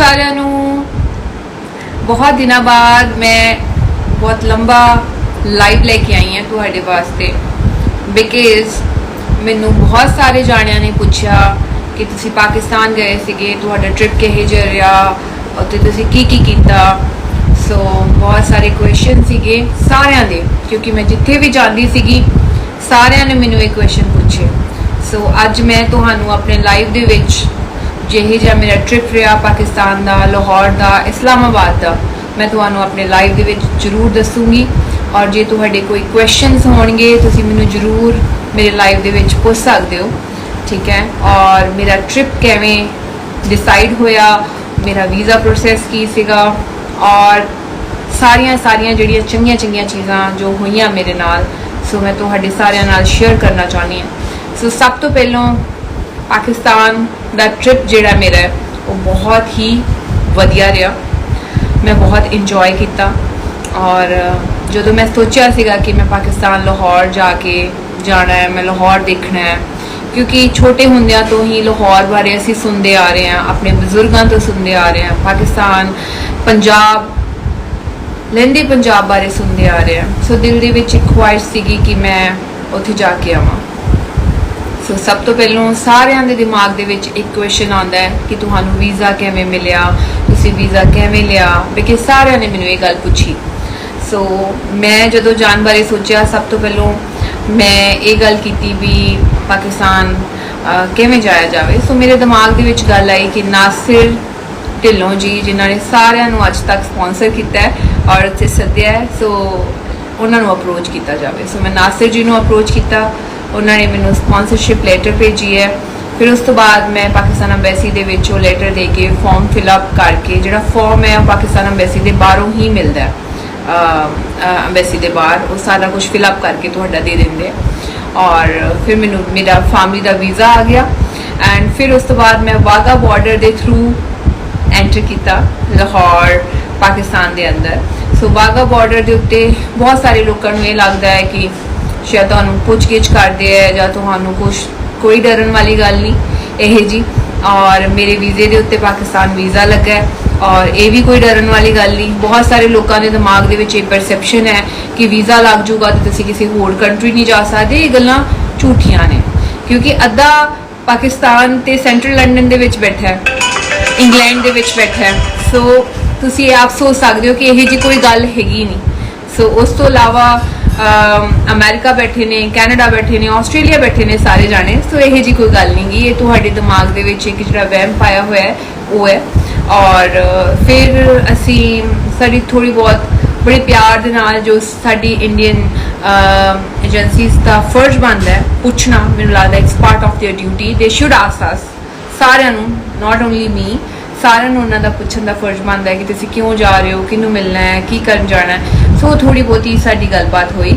ਸਾਰਿਆਂ ਨੂੰ। ਬਹੁਤ ਦਿਨਾਂ ਬਾਅਦ ਮੈਂ ਬਹੁਤ ਲੰਬਾ ਲਾਈਵ ਲੈ ਕੇ ਆਈ ਹਾਂ ਤੁਹਾਡੇ ਵਾਸਤੇ। ਬਿਕਾਜ਼ ਮੈਨੂੰ ਬਹੁਤ ਸਾਰੇ ਜਾਣਿਆਂ ਨੇ ਪੁੱਛਿਆ ਕਿ ਤੁਸੀਂ ਪਾਕਿਸਤਾਨ ਗਏ ਸੀਗੇ, ਤੁਹਾਡਾ ਟ੍ਰਿਪ ਕਿਹੋ ਜਿਹਾ ਰਿਹਾ, ਉੱਥੇ ਤੁਸੀਂ ਕੀ ਕੀ ਕੀਤਾ। ਸੋ ਬਹੁਤ ਸਾਰੇ ਕੁਐਸਚਨ ਸੀਗੇ ਸਾਰਿਆਂ ਦੇ, ਕਿਉਂਕਿ ਮੈਂ ਜਿੱਥੇ ਵੀ ਜਾਂਦੀ ਸੀਗੀ, ਸਾਰਿਆਂ ਨੇ ਮੈਨੂੰ ਇਹ ਕੁਐਸਚਨ ਪੁੱਛੇ। ਸੋ ਅੱਜ ਮੈਂ ਤੁਹਾਨੂੰ ਆਪਣੇ ਲਾਈਵ ਦੇ ਵਿੱਚ ਜਿਹੇ ਜਿਹਾ ਮੇਰਾ ਟ੍ਰਿਪ ਰਿਹਾ ਪਾਕਿਸਤਾਨ ਦਾ, ਲਾਹੌਰ ਦਾ, ਇਸਲਾਮਾਬਾਦ ਦਾ। ਮੈਂ ਤੁਹਾਨੂੰ ਆਪਣੇ ਲਾਈਵ ਦੇ ਵਿੱਚ ਜ਼ਰੂਰ ਦੱਸੂਗੀ। ਔਰ ਜੇ ਤੁਹਾਡੇ ਕੋਈ ਕੁਐਸਚਨਸ ਹੋਣਗੇ, ਤੁਸੀਂ ਮੈਨੂੰ ਜ਼ਰੂਰ ਮੇਰੇ ਲਾਈਵ ਦੇ ਵਿੱਚ ਪੁੱਛ ਸਕਦੇ ਹੋ। ਠੀਕ ਹੈ? ਔਰ ਮੇਰਾ ਟ੍ਰਿਪ ਕਿਵੇਂ ਡਿਸਾਈਡ ਹੋਇਆ, ਮੇਰਾ ਵੀਜ਼ਾ ਪ੍ਰੋਸੈਸ ਕੀ ਸੀਗਾ, ਔਰ ਸਾਰੀਆਂ ਸਾਰੀਆਂ ਜਿਹੜੀਆਂ ਚੰਗੀਆਂ ਚੰਗੀਆਂ ਚੀਜ਼ਾਂ ਜੋ ਹੋਈਆਂ ਮੇਰੇ ਨਾਲ, ਸੋ ਮੈਂ ਤੁਹਾਡੇ ਸਾਰਿਆਂ ਨਾਲ ਸ਼ੇਅਰ ਕਰਨਾ ਚਾਹੁੰਦੀ ਹਾਂ। ਸੋ ਸਭ ਤੋਂ ਪਹਿਲਾਂ ਪਾਕਿਸਤਾਨ ਦਾ ਟ੍ਰਿਪ ਜਿਹੜਾ ਮੇਰਾ ਉਹ ਬਹੁਤ ਹੀ ਵਧੀਆ ਰਿਹਾ। ਮੈਂ ਬਹੁਤ ਇੰਜੋਏ ਕੀਤਾ ਔਰ ਜਦੋਂ ਮੈਂ ਸੋਚਿਆ ਸੀਗਾ ਕਿ ਮੈਂ ਪਾਕਿਸਤਾਨ ਲਾਹੌਰ ਜਾ ਕੇ ਜਾਣਾ ਹੈ, ਮੈਂ ਲਾਹੌਰ ਦੇਖਣਾ ਹੈ, ਕਿਉਂਕਿ ਛੋਟੇ ਹੁੰਦਿਆਂ ਤੋਂ ਹੀ ਲਾਹੌਰ ਬਾਰੇ ਅਸੀਂ ਸੁਣਦੇ ਆ ਰਹੇ ਹਾਂ, ਆਪਣੇ ਬਜ਼ੁਰਗਾਂ ਤੋਂ ਸੁਣਦੇ ਆ ਰਹੇ ਹਾਂ, ਪਾਕਿਸਤਾਨ, ਪੰਜਾਬ ਲਹਿੰਦੇ ਪੰਜਾਬ ਬਾਰੇ ਸੁਣਦੇ ਆ ਰਹੇ ਹਾਂ। ਸੋ ਦਿਲ ਦੇ ਵਿੱਚ ਇੱਕ ਖੁਆਇਸ਼ ਸੀਗੀ ਕਿ ਮੈਂ ਉੱਥੇ ਜਾ ਕੇ ਆਵਾਂ। ਸੋ ਸਭ ਤੋਂ ਪਹਿਲਾਂ ਸਾਰਿਆਂ ਦੇ ਦਿਮਾਗ ਦੇ ਵਿੱਚ ਇੱਕ ਕੁਐਸਚਨ ਆਉਂਦਾ ਹੈ ਕਿ ਤੁਹਾਨੂੰ ਵੀਜ਼ਾ ਕਿਵੇਂ ਮਿਲਿਆ, ਤੁਸੀਂ ਵੀਜ਼ਾ ਕਿਵੇਂ ਲਿਆ ਬਿਕਾਜ਼ ਸਾਰਿਆਂ ਨੇ ਮੈਨੂੰ ਇਹ ਗੱਲ ਪੁੱਛੀ। ਸੋ ਮੈਂ ਜਦੋਂ ਜਾਣ ਬਾਰੇ ਸੋਚਿਆ, ਸਭ ਤੋਂ ਪਹਿਲਾਂ ਮੈਂ ਇਹ ਗੱਲ ਕੀਤੀ ਵੀ ਪਾਕਿਸਤਾਨ ਕਿਵੇਂ ਜਾਇਆ ਜਾਵੇ। ਸੋ ਮੇਰੇ ਦਿਮਾਗ ਦੇ ਵਿੱਚ ਗੱਲ ਆਈ ਕਿ ਨਾਸਿਰ ਢਿੱਲੋਂ ਜੀ, ਜਿਨ੍ਹਾਂ ਨੇ ਸਾਰਿਆਂ ਨੂੰ ਅੱਜ ਤੱਕ ਸਪਾਂਸਰ ਕੀਤਾ ਹੈ ਔਰ ਉੱਥੇ ਸੱਦਿਆ ਹੈ ਸੋ ਉਹਨਾਂ ਨੂੰ ਅਪਰੋਚ ਕੀਤਾ ਜਾਵੇ। ਸੋ ਮੈਂ ਨਾਸਿਰ ਜੀ ਨੂੰ ਅਪਰੋਚ ਕੀਤਾ ਉਹਨਾਂ ਨੇ ਮੈਨੂੰ ਸਪਾਂਸਰਸ਼ਿਪ ਲੈਟਰ ਭੇਜੀ ਹੈ। ਫਿਰ ਉਸ ਤੋਂ ਬਾਅਦ ਮੈਂ ਪਾਕਿਸਤਾਨ ਅੰਬੈਸੀ ਦੇ ਵਿੱਚ ਉਹ ਲੈਟਰ ਦੇ ਕੇ ਫਾਰਮ ਫਿਲ ਅਪ ਕਰਕੇ, ਜਿਹੜਾ ਫਾਰਮ ਹੈ ਉਹ ਪਾਕਿਸਤਾਨ ਅੰਬੈਸੀ ਦੇ ਬਾਹਰੋਂ ਹੀ ਮਿਲਦਾ ਹੈ। ਅੰਬੈਸੀ ਦੇ ਬਾਹਰ, ਉਹ ਸਾਰਾ ਕੁਝ ਫਿਲ ਅਪ ਕਰਕੇ ਤੁਹਾਡਾ ਦੇ ਦਿੰਦੇ ਆ। ਔਰ ਫਿਰ ਮੈਨੂੰ ਮੇਰਾ ਫੈਮਿਲੀ ਦਾ ਵੀਜ਼ਾ ਆ ਗਿਆ। ਐਂਡ ਫਿਰ ਉਸ ਤੋਂ ਬਾਅਦ ਮੈਂ ਵਾਗਾ ਬਾਰਡਰ ਦੇ ਥਰੂ ਐਂਟਰ ਕੀਤਾ, ਲਾਹੌਰ, ਪਾਕਿਸਤਾਨ ਦੇ ਅੰਦਰ। ਸੋ ਬਾਗਾ ਬਾਰਡਰ ਦੇ ਉੱਤੇ ਬਹੁਤ ਸਾਰੇ ਲੋਕਾਂ ਨੂੰ ਇਹ ਲੱਗਦਾ ਹੈ ਕਿ ਸ਼ਾਇਦ ਤੁਹਾਨੂੰ ਪੁੱਛਗਿੱਛ ਕਰਦੇ ਆ ਜਾਂ ਤੁਹਾਨੂੰ ਕੁਝ ਕੋਈ ਡਰਨ ਵਾਲੀ ਗੱਲ ਨਹੀਂ, ਇਹ ਜੀ। ਔਰ ਮੇਰੇ ਵੀਜ਼ੇ ਦੇ ਉੱਤੇ ਪਾਕਿਸਤਾਨ ਵੀਜ਼ਾ ਲੱਗਾ ਹੈ। ਔਰ ਇਹ ਵੀ ਕੋਈ ਡਰਨ ਵਾਲੀ ਗੱਲ ਨਹੀਂ। ਬਹੁਤ ਸਾਰੇ ਲੋਕਾਂ ਦੇ ਦਿਮਾਗ ਦੇ ਵਿੱਚ ਇਹ ਪਰਸੈਪਸ਼ਨ ਹੈ ਕਿ ਵੀਜ਼ਾ ਲੱਗ ਜੂਗਾ ਤੇ ਤੁਸੀਂ ਕਿਸੇ ਹੋਰ ਕੰਟਰੀ ਨਹੀਂ ਜਾ ਸਕਦੇ। ਇਹ ਗੱਲਾਂ ਝੂਠੀਆਂ ਨੇ। ਕਿਉਂਕਿ ਅੱਧਾ ਪਾਕਿਸਤਾਨ ਤੇ ਸੈਂਟਰਲ ਲੰਡਨ ਦੇ ਵਿੱਚ ਬੈਠਾ ਹੈ। ਇੰਗਲੈਂਡ ਦੇ ਵਿੱਚ ਬੈਠਾ ਹੈ। ਸੋ ਤੁਸੀਂ ਇਹ ਆਪ ਸੋਚ ਸਕਦੇ ਹੋ ਕਿ ਇਹ ਜੀ ਕੋਈ ਗੱਲ ਹੈਗੀ ਨਹੀਂ। ਸੋ ਉਸ ਤੋਂ ਇਲਾਵਾ ਅਮਰੀਕਾ ਬੈਠੇ ਨੇ ਕੈਨੇਡਾ ਬੈਠੇ ਨੇ ਆਸਟ੍ਰੇਲੀਆ ਬੈਠੇ ਨੇ ਸਾਰੇ ਜਾਣੇ ਸੋ ਇਹ ਜੀ ਕੋਈ ਗੱਲ ਨਹੀਂ ਗੀ ਇਹ ਤੁਹਾਡੇ ਦਿਮਾਗ ਦੇ ਵਿੱਚ ਇੱਕ ਜਿਹੜਾ ਵਹਿਮ ਪਾਇਆ ਹੋਇਆ ਹੈ ਉਹ ਹੈ ਔਰ ਅ, ਫਿਰ ਅਸੀਂ ਸਾਡੀ ਥੋੜੀ ਬਹੁਤ ਬੜੇ ਪਿਆਰ ਦੇ ਨਾਲ ਜੋ ਸਾਡੀ ਇੰਡੀਅਨ ਏਜੰਸੀਜ਼ ਦਾ ਫਰਜ਼ ਬਣਦਾ ਹੈ ਪੁੱਛਣਾ ਮੈਨੂੰ ਲੱਗਦਾ it's part of their duty they should ask us ਸਾਰਿਆਂ ਨੂੰ ਨਾਟ ਓਨਲੀ ਮੀ ਸਾਰਿਆਂ ਨੂੰ ਉਹਨਾਂ ਦਾ ਪੁੱਛਣ ਦਾ ਫਰਜ਼ ਬਣਦਾ ਹੈ ਕਿ ਤੁਸੀਂ ਕਿਉਂ ਜਾ ਰਹੇ ਹੋ, ਕਿਹਨੂੰ ਮਿਲਣਾ ਹੈ, ਕੀ ਕਰਨ ਜਾਣਾ ਹੈ। ਸੋ ਥੋੜੀ ਬਹੁਤੀ ਸਾਡੀ ਗੱਲਬਾਤ ਹੋਈ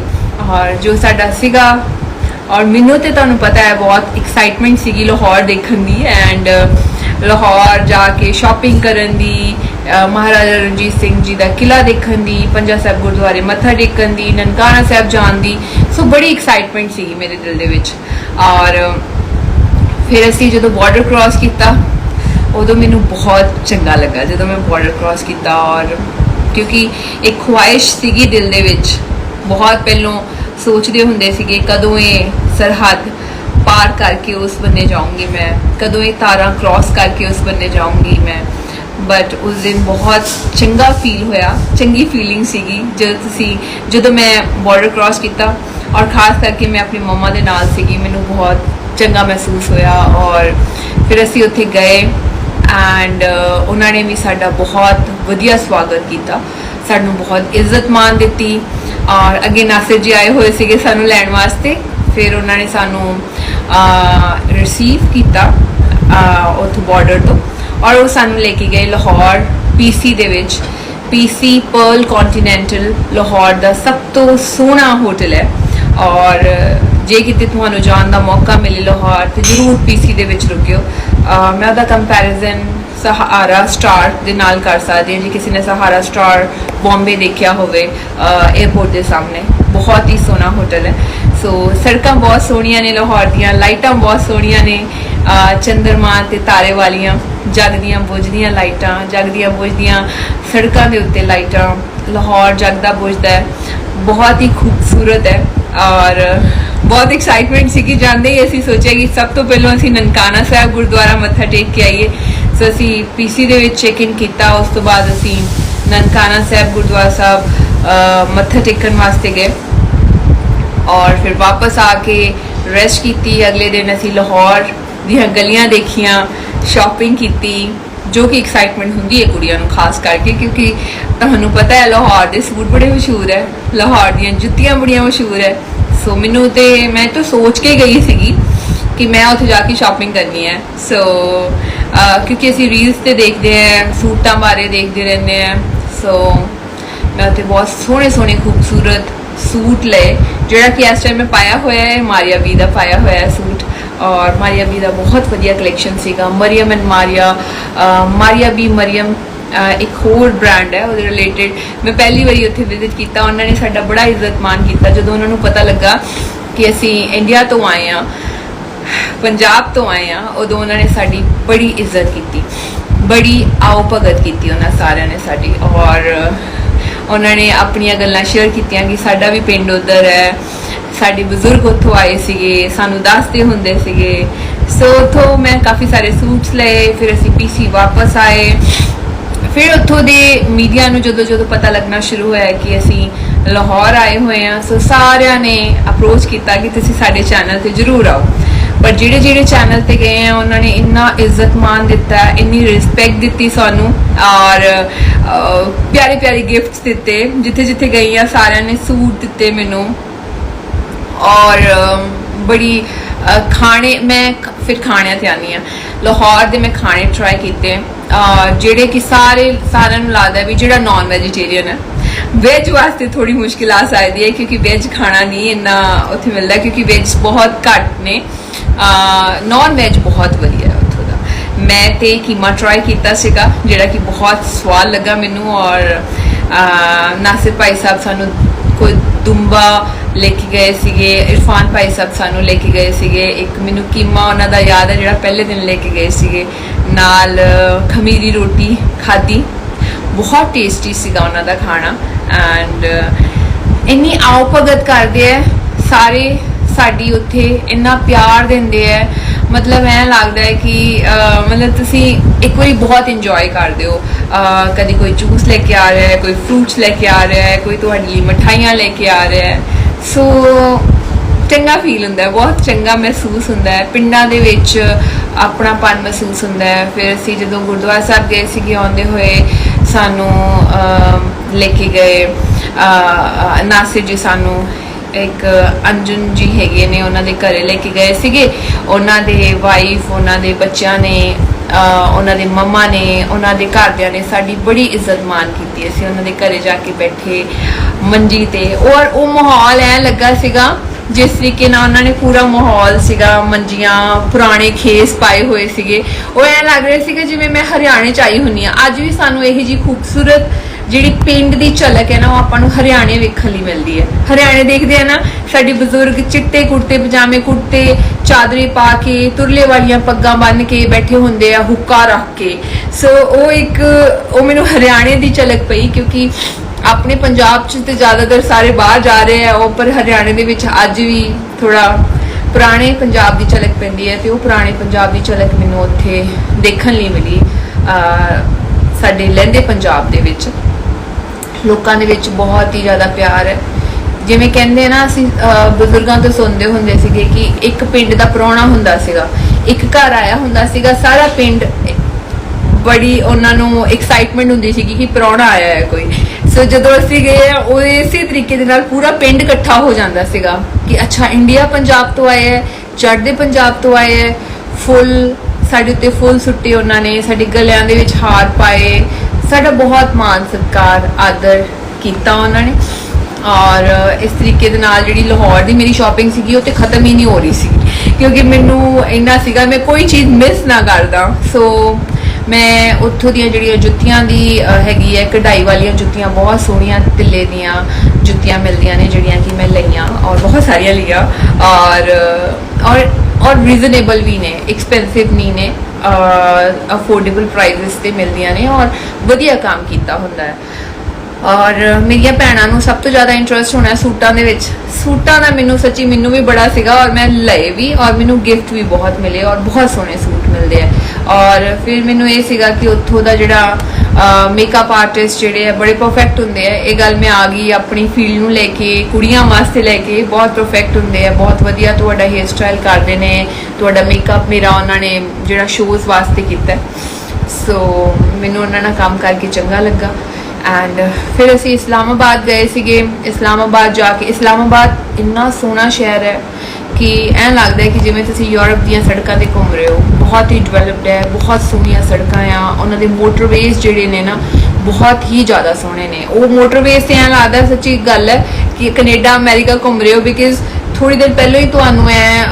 ਔਰ ਜੋ ਸਾਡਾ ਸੀਗਾ ਔਰ ਮੈਨੂੰ ਤੇ ਤੁਹਾਨੂੰ ਪਤਾ ਹੈ ਬਹੁਤ ਐਕਸਾਈਟਮੈਂਟ ਸੀਗੀ ਲਾਹੌਰ ਦੇਖਣ ਦੀ ਐਂਡ ਲਾਹੌਰ ਜਾ ਕੇ ਸ਼ਾਪਿੰਗ ਕਰਨ ਦੀ ਮਹਾਰਾਜਾ ਰਣਜੀਤ ਸਿੰਘ ਜੀ ਦਾ ਕਿਲਾ ਦੇਖਣ ਦੀ, ਪੰਜਾ ਸਾਹਿਬ ਗੁਰਦੁਆਰੇ ਮੱਥਾ ਟੇਕਣ ਦੀ, ਨਨਕਾਣਾ ਸਾਹਿਬ ਜਾਣ ਦੀ, ਸੋ ਬੜੀ ਐਕਸਾਈਟਮੈਂਟ ਸੀਗੀ ਮੇਰੇ ਦਿਲ ਦੇ ਵਿੱਚ ਔਰ, ਫਿਰ ਅਸੀਂ ਜਦੋਂ ਬਾਰਡਰ ਕ੍ਰਾਸ ਕੀਤਾ ਉਦੋਂ ਮੈਨੂੰ ਬਹੁਤ ਚੰਗਾ ਲੱਗਾ, ਜਦੋਂ ਮੈਂ ਬਾਰਡਰ ਕ੍ਰਾਸ ਕੀਤਾ ਔਰ ਕਿਉਂਕਿ ਇੱਕ ਖੁਆਇਸ਼ ਸੀਗੀ ਦਿਲ ਦੇ ਵਿੱਚ। ਬਹੁਤ ਪਹਿਲੋਂ ਸੋਚਦੇ ਹੁੰਦੇ ਸੀਗੇ, ਕਦੋਂ ਇਹ ਸਰਹੱਦ ਪਾਰ ਕਰਕੇ ਉਸ ਬੰਨੇ ਜਾਊਂਗੀ ਮੈਂ, ਕਦੋਂ ਇਹ ਤਾਰਾਂ ਕ੍ਰਾਸ ਕਰਕੇ ਉਸ ਬੰਨੇ ਜਾਊਂਗੀ ਮੈਂ। ਬਟ ਉਸ ਦਿਨ ਬਹੁਤ ਚੰਗਾ ਫੀਲ ਹੋਇਆ, ਚੰਗੀ ਫੀਲਿੰਗ ਸੀਗੀ, ਜਦੋਂ ਤੁਸੀਂ, ਜਦੋਂ ਮੈਂ ਬਾਰਡਰ ਕ੍ਰਾਸ ਕੀਤਾ ਔਰ ਖਾਸ ਕਰਕੇ ਮੈਂ ਆਪਣੀ ਮੰਮਾ ਦੇ ਨਾਲ ਸੀਗੀ, ਮੈਨੂੰ ਬਹੁਤ ਚੰਗਾ ਮਹਿਸੂਸ ਹੋਇਆ ਔਰ ਫਿਰ ਅਸੀਂ ਉੱਥੇ ਗਏ। ਐਂਡ uh, ਉਹਨਾਂ ਨੇ ਵੀ ਸਾਡਾ ਬਹੁਤ ਵਧੀਆ ਸਵਾਗਤ ਕੀਤਾ। ਸਾਨੂੰ ਬਹੁਤ ਇੱਜ਼ਤ ਮਾਨ ਦਿੱਤੀ। ਔਰ ਅੱਗੇ ਨਾਸਿਰ ਜੀ ਆਏ ਹੋਏ ਸੀਗੇ ਸਾਨੂੰ ਲੈਣ ਵਾਸਤੇ। ਫਿਰ ਉਹਨਾਂ ਨੇ ਸਾਨੂੰ ਰਿਸੀਵ ਕੀਤਾ ਉੱਥੋਂ ਬਾਰਡਰ ਤੋਂ। ਔਰ ਉਹ ਸਾਨੂੰ ਲੈ ਕੇ ਗਏ ਲਾਹੌਰ ਪੀਸੀ ਦੇ ਵਿੱਚ। ਪੀਸੀ ਪਰਲ ਕੰਟੀਨੈਂਟਲ ਲਾਹੌਰ ਦਾ ਸਭ ਤੋਂ ਸੋਹਣਾ ਹੋਟਲ ਹੈ। ਔਰ, ਜੇ ਕਿਤੇ ਤੁਹਾਨੂੰ ਜਾਣ ਦਾ ਮੌਕਾ ਮਿਲੇ ਲਾਹੌਰ, ਤੇ ਜਰੂਰ ਪੀਸੀ ਦੇ ਵਿੱਚ ਰੁਕਿਓ। ਮੈਂ ਉਹਦਾ ਕੰਪੈਰੀਜ਼ਨ ਸਹਾਰਾ ਸਟਾਰ ਦੇ ਨਾਲ ਕਰ ਸਕਦੇ ਹਾਂ ਜੇ ਕਿਸੇ ਨੇ ਸਹਾਰਾ ਸਟਾਰ ਬੰਬੇ ਦੇਖਿਆ ਹੋਵੇ 에어ਪੋਰਟ ਦੇ ਸਾਹਮਣੇ। ਬਹੁਤ ਹੀ ਸੋਹਣਾ ਹੋਟਲ ਹੈ। ਸੋ ਸੜਕਾਂ ਬਹੁਤ ਸੋਹਣੀਆਂ ਨੇ ਲਾਹੌਰ ਦੀਆਂ, ਲਾਈਟਾਂ ਬਹੁਤ ਸੋਹਣੀਆਂ ਨੇ ਚੰਦਰਮਾ ਤੇ ਤਾਰੇ ਵਾਲੀਆਂ, ਜਗਦੀਆਂ ਬੁਝਦੀਆਂ ਲਾਈਟਾਂ, ਜਗਦੀਆਂ ਬੁਝਦੀਆਂ ਸੜਕਾਂ ਦੇ ਉੱਤੇ ਲਾਈਟਾਂ, ਲਾਹੌਰ ਜਗਦਾ ਬੁਝਦਾ ਹੈ। ਬਹੁਤ ਹੀ ਖੂਬਸੂਰਤ ਹੈ ਔਰ ਬਹੁਤ ਐਕਸਾਈਟਮੈਂਟ ਸੀ ਕਿ ਜਾਂਦੇ ਹੀ ਅਸੀਂ ਸੋਚਿਆ ਕਿ ਸਭ ਤੋਂ ਪਹਿਲਾਂ ਅਸੀਂ ਨਨਕਾਣਾ ਸਾਹਿਬ ਗੁਰਦੁਆਰਾ ਮੱਥਾ ਟੇਕ ਕੇ ਆਈਏ। ਸੋ ਅਸੀਂ ਪੀਸੀ ਦੇ ਵਿੱਚ ਚੈੱਕ ਇਨ ਕੀਤਾ, ਉਸ ਤੋਂ ਬਾਅਦ ਅਸੀਂ ਨਨਕਾਣਾ ਸਾਹਿਬ ਗੁਰਦੁਆਰਾ ਸਾਹਿਬ ਮੱਥਾ ਟੇਕਣ ਵਾਸਤੇ ਗਏ। ਔਰ ਫਿਰ ਵਾਪਸ ਆ ਕੇ ਰੈਸਟ ਕੀਤੀ। ਅਗਲੇ ਦਿਨ ਅਸੀਂ ਲਾਹੌਰ ਦੀਆਂ ਗਲੀਆਂ ਦੇਖੀਆਂ ਸ਼ਾਪਿੰਗ ਕੀਤੀ, ਜੋ ਕਿ ਐਕਸਾਈਟਮੈਂਟ ਹੁੰਦੀ ਹੈ ਕੁੜੀਆਂ ਨੂੰ, ਖਾਸ ਕਰਕੇ ਕਿਉਂਕਿ ਤੁਹਾਨੂੰ ਪਤਾ ਹੈ, ਲਾਹੌਰ ਦੇ ਸੂਟ ਬੜੇ ਮਸ਼ਹੂਰ ਹੈ। ਲਾਹੌਰ ਦੀਆਂ ਜੁੱਤੀਆਂ ਬੜੀਆਂ ਮਸ਼ਹੂਰ ਹੈ। ਸੋ ਮੈਨੂੰ ਤੇ ਮੈਂ ਤਾਂ ਸੋਚ ਕੇ ਗਈ ਸੀਗੀ ਕਿ ਮੈਂ ਉੱਥੇ ਜਾ ਕੇ ਸ਼ਾਪਿੰਗ ਕਰਨੀ ਹੈ। ਸੋ ਕਿਉਂਕਿ ਅਸੀਂ ਰੀਲਸ ਤੇ ਦੇਖਦੇ ਆ ਸੂਟਾਂ ਬਾਰੇ ਦੇਖਦੇ ਰਹਿੰਦੇ ਆ ਸੋ ਮੈਂ ਉੱਥੇ ਬਹੁਤ ਸੋਹਣੇ ਸੋਹਣੇ ਖੂਬਸੂਰਤ ਸੂਟ ਲਏ। ਜਿਹੜਾ ਕਿ ਇਸ ਟਾਈਮ ਮੈਂ ਪਾਇਆ ਹੋਇਆ ਹੈ, ਮਾਰੀਆ ਵੀ ਦਾ ਪਾਇਆ ਹੋਇਆ ਹੈ ਸੂਟ। ਔਰ ਮਾਰੀਆ ਵੀ ਦਾ ਬਹੁਤ ਵਧੀਆ ਕਲੈਕਸ਼ਨ ਸੀਗਾ। ਮਰੀਮ ਐਂਡ ਮਾਰੀਆ ਮਾਰੀਆ ਵੀ ਮਰੀਮ ਇੱਕ ਹੋਰ ਬ੍ਰਾਂਡ ਹੈ, ਉਹਦੇ ਰਿਲੇਟਡ ਮੈਂ ਪਹਿਲੀ ਵਾਰੀ ਉੱਥੇ ਵਿਜ਼ਿਟ ਕੀਤਾ, ਉਹਨਾਂ ਨੇ ਸਾਡਾ ਬੜਾ ਇੱਜ਼ਤ ਮਾਨ ਕੀਤਾ, ਜਦੋਂ ਉਹਨਾਂ ਨੂੰ ਪਤਾ ਲੱਗਾ ਕਿ ਅਸੀਂ ਇੰਡੀਆ ਤੋਂ ਆਏ ਆ ਪੰਜਾਬ ਤੋਂ ਆਏ ਆ ਉਦੋਂ ਉਹਨਾਂ ਨੇ ਸਾਡੀ ਬੜੀ ਇੱਜ਼ਤ ਕੀਤੀ, ਬੜੀ ਆਓ ਭਗਤ ਕੀਤੀ ਉਹਨਾਂ ਸਾਰਿਆਂ ਨੇ ਸਾਡੀ ਔਰ ਉਹਨਾਂ ਨੇ ਆਪਣੀਆਂ ਗੱਲਾਂ ਸ਼ੇਅਰ ਕੀਤੀਆਂ ਕਿ ਸਾਡਾ ਵੀ ਪਿੰਡ ਉਧਰ ਹੈ, ਸਾਡੇ ਬਜ਼ੁਰਗ ਉੱਥੋਂ ਆਏ ਸੀਗੇ, ਸਾਨੂੰ ਦੱਸਦੇ ਹੁੰਦੇ ਸੀਗੇ ਸੋ ਉੱਥੋਂ ਮੈਂ ਕਾਫੀ ਸਾਰੇ ਸੂਟਸ ਲਏ, ਫਿਰ ਅਸੀਂ ਪੀਸੀ ਵਾਪਸ ਆਏ ਫਿਰ ਉੱਥੋਂ ਦੇ ਮੀਡੀਆ ਨੂੰ ਜਦੋਂ ਜਦੋਂ ਪਤਾ ਲੱਗਣਾ ਸ਼ੁਰੂ ਹੋਇਆ ਕਿ ਅਸੀਂ ਲਾਹੌਰ ਆਏ ਹੋਏ ਆ ਸੋ ਸਾਰਿਆਂ ਨੇ ਅਪਰੋਚ ਕੀਤਾ ਕਿ ਤੁਸੀਂ ਸਾਡੇ ਚੈਨਲ ਤੇ ਜਰੂਰ ਆਓ। ਪਰ ਜਿਹੜੇ ਜਿਹੜੇ ਚੈਨਲ ਤੇ ਗਏ ਆ, ਉਹਨਾਂ ਨੇ ਇੰਨਾ ਇੱਜ਼ਤ ਮਾਨ ਦਿੱਤਾ, ਇੰਨੀ ਰਿਸਪੈਕਟ ਦਿੱਤੀ ਸਾਨੂੰ, ਔਰ ਪਿਆਰੇ ਪਿਆਰੇ ਗਿਫਟਸ ਦਿੱਤੇ, ਜਿੱਥੇ ਜਿੱਥੇ ਗਈ ਆ ਸਾਰਿਆਂ ਨੇ ਸੂਟ ਦਿੱਤੇ ਮੈਨੂੰ। ਔਰ ਬੜੀ ਖਾਣੇ, ਮੈਂ ਫਿਰ ਖਾਣਿਆਂ ਤੇ ਆਨੀ ਆ ਲਾਹੌਰ ਦੇ ਮੈਂ ਖਾਣੇ ਟਰਾਈ ਕੀਤੇ। ਜਿਹੜੇ ਕਿ ਸਾਰੇ ਸਾਰਿਆਂ ਨੂੰ ਲੱਗਦਾ ਵੀ ਜਿਹੜਾ ਨਾਨ ਵੈਜੀਟੇਰੀਅਨ ਹੈ ਵੈਜ ਵਾਸਤੇ ਥੋੜੀ ਮੁਸ਼ਕਿਲ ਆ ਸਕਦੀ ਹੈ ਕਿਉਂਕਿ ਵੈਜ ਖਾਣਾ ਨਹੀਂ ਇੰਨਾ ਉੱਥੇ ਮਿਲਦਾ ਕਿਉਂਕਿ ਵੈਜ ਬਹੁਤ ਘੱਟ ਨੇ। ਨਾਨ ਵੈਜ ਬਹੁਤ ਵਧੀਆ ਹੈ ਉੱਥੋਂ ਦਾ। ਮੈਂ ਤੇ ਕੀਮਾ ਟਰਾਈ ਕੀਤਾ ਸੀਗਾ ਜਿਹੜਾ ਕਿ ਬਹੁਤ ਸਵਾਦ ਲੱਗਾ ਮੈਨੂੰ ਔਰ ਅ, ਨਾਸਿਰ ਭਾਈ ਸਾਹਿਬ ਸਾਨੂੰ ਕੋਈ ਦੁੰਬਾ ਲੈ ਕੇ ਗਏ ਸੀਗੇ ਇਰਫਾਨ ਭਾਈ ਸਾਹਿਬ ਸਾਨੂੰ ਲੈ ਕੇ ਗਏ ਸੀਗੇ ਇੱਕ ਮੈਨੂੰ ਕੀਮਾ ਉਹਨਾਂ ਦਾ ਯਾਦ ਹੈ ਜਿਹੜਾ ਪਹਿਲੇ ਦਿਨ ਲੈ ਕੇ ਗਏ ਸੀਗੇ ਨਾਲ ਖਮੀਰੀ ਰੋਟੀ ਖਾਦੀ ਬਹੁਤ ਟੇਸਟੀ ਸੀਗਾ ਉਹਨਾਂ ਦਾ ਖਾਣਾ ਐਂਡ ਇੰਨੀ ਆਓ ਭਗਤ ਕਰਦੇ ਆ ਸਾਰੇ ਸਾਡੀ ਉੱਥੇ ਇੰਨਾ ਪਿਆਰ ਦਿੰਦੇ ਆ ਮਤਲਬ ਐਂ ਲੱਗਦਾ ਹੈ ਕਿ ਮਤਲਬ ਤੁਸੀਂ ਇੱਕ ਵਾਰੀ ਬਹੁਤ ਇੰਜੋਏ ਕਰਦੇ ਹੋ ਅਹ, ਕਦੀ ਕੋਈ ਜੂਸ ਲੈ ਕੇ ਆ ਰਿਹਾ ਹੈ ਕੋਈ ਫਰੂਟਸ ਲੈ ਕੇ ਆ ਰਿਹਾ ਹੈ ਕੋਈ ਤੁਹਾਡੇ ਲਈ ਮਠਾਈਆਂ ਲੈ ਕੇ ਆ ਰਿਹਾ ਹੈ ਸੋ ਚੰਗਾ ਫੀਲ ਹੁੰਦਾ ਹੈ ਬਹੁਤ ਚੰਗਾ ਮਹਿਸੂਸ ਹੁੰਦਾ ਹੈ। ਪਿੰਡਾਂ ਦੇ ਵਿੱਚ ਆਪਣਾਪਨ ਮਹਿਸੂਸ ਹੁੰਦਾ ਹੈ। ਫਿਰ ਅਸੀਂ ਜਦੋਂ ਗੁਰਦੁਆਰਾ ਸਾਹਿਬ ਗਏ ਸੀਗੇ ਆਉਂਦੇ ਹੋਏ ਸਾਨੂੰ ਲੈ ਕੇ ਗਏ। ਅ, ਨਾਸਿਰ ਜੀ ਸਾਨੂੰ ਇੱਕ ਅੰਜਨ ਜੀ ਹੈਗੇ ਨੇ ਉਹਨਾਂ ਦੇ ਘਰੇ ਲੈ ਕੇ ਗਏ ਸੀਗੇ। ਉਹਨਾਂ ਦੇ ਵਾਈਫ ਉਹਨਾਂ ਦੇ ਬੱਚਿਆਂ ਨੇ ਉਹਨਾਂ ਦੇ ਮੰਮਾ ਨੇ, ਉਹਨਾਂ ਦੇ ਘਰਦਿਆਂ ਨੇ ਸਾਡੀ ਬੜੀ ਇੱਜ਼ਤ ਮਾਨ ਕੀਤੀ ਅਸੀਂ ਉਹਨਾਂ ਦੇ ਘਰੇ ਜਾ ਕੇ ਬੈਠੇ, ਮੰਜੀ ਤੇ, ਔਰ ਉਹ ਮਾਹੌਲ ਐ ਲੱਗਾ ਸੀਗਾ, ਜਿਸ ਤਰੀਕੇ ਨਾਲ ਉਹਨਾਂ ਨੇ ਪੂਰਾ ਮਾਹੌਲ ਸੀਗਾ, ਮੰਜੀਆਂ, ਪੁਰਾਣੇ ਖੇਸ ਪਾਏ ਹੋਏ ਸੀਗੇ। ਉਹ ਐ ਲੱਗ ਰਿਹਾ ਸੀਗਾ ਜਿਵੇਂ ਮੈਂ ਹਰਿਆਣੇ ਚ ਆਈ ਹੁੰਨੀ ਆ ਅੱਜ ਵੀ ਸਾਨੂੰ ਇਹੀ ਜੀ ਖੂਬਸੂਰਤ ਜਿਹੜੀ ਪਿੰਡ ਦੀ ਝਲਕ ਹੈ ਨਾ, ਉਹ ਆਪਾਂ ਨੂੰ ਹਰਿਆਣੇ ਵੇਖਣ ਲਈ ਮਿਲਦੀ ਹੈ। ਹਰਿਆਣੇ ਦੇਖਦੇ ਆ ਨਾ, ਸਾਡੇ ਬਜ਼ੁਰਗ ਚਿੱਟੇ ਕੁੜਤੇ, ਪਜਾਮੇ ਕੁੜਤੇ, ਚਾਦਰੇ ਪਾ ਕੇ, ਤੁਰਲੇ ਵਾਲੀਆਂ ਪੱਗਾਂ ਬੰਨ ਕੇ ਬੈਠੇ ਹੁੰਦੇ ਆ, ਹੁੱਕਾ ਰੱਖ ਕੇ। ਸੋ ਉਹ ਇੱਕ, ਉਹ ਮੈਨੂੰ ਹਰਿਆਣੇ ਦੀ ਝਲਕ ਪਈ ਕਿਉਂਕਿ ਆਪਣੇ ਪੰਜਾਬ ਚ ਤੇ ਜ਼ਿਆਦਾਤਰ ਸਾਰੇ ਬਾਹਰ ਜਾ ਰਹੇ ਆ, ਉਹ ਪਰ ਹਰਿਆਣੇ ਦੇ ਵਿੱਚ ਅੱਜ ਵੀ ਥੋੜਾ ਪੁਰਾਣੇ ਪੰਜਾਬ ਦੀ ਝਲਕ ਪੈਂਦੀ ਹੈ ਤੇ ਉਹ ਪੁਰਾਣੇ ਪੰਜਾਬ ਦੀ ਝਲਕ ਮੈਨੂੰ ਉੱਥੇ ਦੇਖਣ ਲਈ ਮਿਲੀ ਸਾਡੇ ਲਹਿੰਦੇ ਪੰਜਾਬ ਦੇ ਵਿੱਚ। ਲੋਕਾਂ ਦੇ ਵਿੱਚ ਬਹੁਤ ਹੀ ਜ਼ਿਆਦਾ ਪਿਆਰ ਹੈ। ਜਿਵੇਂ ਕਹਿੰਦੇ ਨਾ ਅਸੀਂ ਅਹ, ਬਜ਼ੁਰਗਾਂ ਤੋਂ ਸੁਣਦੇ ਹੁੰਦੇ ਸੀਗੇ ਕਿ ਇੱਕ ਪਿੰਡ ਦਾ ਪ੍ਰਾਹੁਣਾ ਹੁੰਦਾ ਸੀਗਾ ਇੱਕ ਘਰ ਆਇਆ ਹੁੰਦਾ ਸੀਗਾ ਸਾਰਾ ਪਿੰਡ ਬੜੀ ਉਹਨਾਂ ਨੂੰ ਐਕਸਾਈਟਮੈਂਟ ਹੁੰਦੀ ਸੀਗੀ ਕਿ ਪ੍ਰਾਹੁਣਾ ਆਇਆ ਹੈ ਕੋਈ। ਸੋ ਜਦੋਂ ਅਸੀਂ ਗਏ ਆ, ਉਹ ਇਸੇ ਤਰੀਕੇ ਦੇ ਨਾਲ ਪੂਰਾ ਪਿੰਡ ਇਕੱਠਾ ਹੋ ਜਾਂਦਾ ਸੀਗਾ ਕਿ ਅੱਛਾ ਇੰਡੀਆ ਪੰਜਾਬ ਤੋਂ ਆਇਆ ਹੈ ਚੜ੍ਹਦੇ ਪੰਜਾਬ ਤੋਂ ਆਏ ਹੈ ਫੁੱਲ ਸਾਡੇ ਉੱਤੇ ਫੁੱਲ ਸੁੱਟੇ ਉਹਨਾਂ ਨੇ ਸਾਡੇ ਗਲਿਆਂ ਦੇ ਵਿੱਚ ਹਾਰ ਪਾਏ ਸਾਡਾ ਬਹੁਤ ਮਾਨ ਸਤਿਕਾਰ, ਆਦਰ ਕੀਤਾ ਉਹਨਾਂ ਨੇ। ਔਰ ਇਸ ਤਰੀਕੇ ਦੇ ਨਾਲ ਜਿਹੜੀ ਲਾਹੌਰ ਦੀ ਮੇਰੀ ਸ਼ਾਪਿੰਗ ਸੀਗੀ, ਉਹ ਤੇ ਖਤਮ ਹੀ ਨਹੀਂ ਹੋ ਰਹੀ ਸੀ ਕਿਉਂਕਿ ਮੈਨੂੰ ਇੰਨਾ ਸੀਗਾ, ਮੈਂ ਕੋਈ ਚੀਜ਼ ਮਿਸ ਨਾ ਕਰਦਾ। ਸੋ ਮੈਂ ਉੱਥੋਂ ਦੀਆਂ ਜਿਹੜੀਆਂ ਜੁੱਤੀਆਂ ਦੀ ਹੈਗੀ ਹੈ, ਕਢਾਈ ਵਾਲੀਆਂ ਜੁੱਤੀਆਂ ਬਹੁਤ ਸੋਹਣੀਆਂ ਤਿੱਲੇ ਦੀਆਂ ਜੁੱਤੀਆਂ ਮਿਲਦੀਆਂ ਨੇ, ਜਿਹੜੀਆਂ ਕਿ ਮੈਂ ਲਈਆਂ ਔਰ ਬਹੁਤ ਸਾਰੀਆਂ ਲਈਆਂ। ਔਰ ਔਰ ਔਰ ਰੀਜ਼ਨੇਬਲ ਵੀ ਨੇ ਐਕਸਪੈਂਸਿਵ ਨਹੀਂ ਨੇ। ਅਫੋਰਡੇਬਲ ਪ੍ਰਾਈਸਸ ਤੇ ਮਿਲਦੀਆਂ ਨੇ ਔਰ ਵਧੀਆ ਕੰਮ ਕੀਤਾ ਹੁੰਦਾ ਹੈ। ਔਰ ਮੇਰੀਆਂ ਭੈਣਾਂ ਨੂੰ ਸਭ ਤੋਂ ਜ਼ਿਆਦਾ ਇੰਟਰਸਟ ਹੋਣਾ ਸੂਟਾਂ ਦੇ ਵਿੱਚ। ਸੂਟਾਂ ਦਾ ਮੈਨੂੰ ਸੱਚੀ ਮੈਨੂੰ ਵੀ ਬੜਾ ਸੀਗਾ ਔਰ ਮੈਂ ਲਏ ਵੀ ਔਰ ਮੈਨੂੰ ਗਿਫਟ ਵੀ ਬਹੁਤ ਮਿਲੇ ਔਰ ਬਹੁਤ ਸੋਹਣੇ ਸੂਟ ਮਿਲਦੇ ਆ। ਔਰ ਫਿਰ ਮੈਨੂੰ ਇਹ ਸੀਗਾ ਕਿ ਉੱਥੋਂ ਦਾ ਜਿਹੜਾ ਮੇਕਅਪ ਆਰਟਿਸਟ ਜਿਹੜੇ ਆ, ਬੜੇ ਪਰਫੈਕਟ ਹੁੰਦੇ ਆ। ਇਹ ਗੱਲ ਮੈਂ ਆ ਗਈ ਆਪਣੀ ਫੀਲਡ ਨੂੰ ਲੈ ਕੇ, ਕੁੜੀਆਂ ਵਾਸਤੇ ਲੈ ਕੇ, ਬਹੁਤ ਪਰਫੈਕਟ ਹੁੰਦੇ ਆ। ਬਹੁਤ ਵਧੀਆ ਤੁਹਾਡਾ ਹੇਅਰ ਸਟਾਈਲ ਕਰਦੇ ਨੇ। ਤੁਹਾਡਾ ਮੇਕਅਪ ਮੇਰਾ ਉਹਨਾਂ ਨੇ ਜਿਹੜਾ ਸ਼ੋਜ਼ ਵਾਸਤੇ ਕੀਤਾ। ਸੋ ਮੈਨੂੰ ਉਹਨਾਂ ਨਾਲ ਕੰਮ ਕਰਕੇ ਚੰਗਾ ਲੱਗਾ। ਐਂਡ ਫਿਰ ਅਸੀਂ ਇਸਲਾਮਾਬਾਦ ਗਏ ਸੀਗੇ। ਇਸਲਾਮਾਬਾਦ ਜਾ ਕੇ, ਇਸਲਾਮਾਬਾਦ ਇੰਨਾ ਸੋਹਣਾ ਸ਼ਹਿਰ ਹੈ। ਕਿ ਐਂ ਲੱਗਦਾ ਹੈ ਕਿ ਜਿਵੇਂ ਤੁਸੀਂ ਯੂਰਪ ਦੀਆਂ ਸੜਕਾਂ ਤੇ ਘੁੰਮ ਰਹੇ ਹੋ, ਬਹੁਤ ਹੀ ਡਿਵੈਲਪਡ ਹੈ, ਬਹੁਤ ਸੋਹਣੀਆਂ ਸੜਕਾਂ ਆ, ਉਹਨਾਂ ਦੇ ਮੋਟਰਵੇਜ਼ ਜਿਹੜੇ ਨੇ ਨਾ ਬਹੁਤ ਹੀ ਜ਼ਿਆਦਾ ਸੋਹਣੇ ਨੇ। ਉਹ ਮੋਟਰਵੇਜ਼ ਤੇ ਐਂ ਲੱਗਦਾ ਸੱਚੀ ਗੱਲ ਹੈ ਕਿ ਕੈਨੇਡਾ, ਅਮਰੀਕਾ ਘੁੰਮ ਰਹੇ ਹੋ ਬਿਕਾਜ਼ ਥੋੜੀ ਦੇਰ ਪਹਿਲਾਂ ਹੀ ਤੁਹਾਨੂੰ ਐ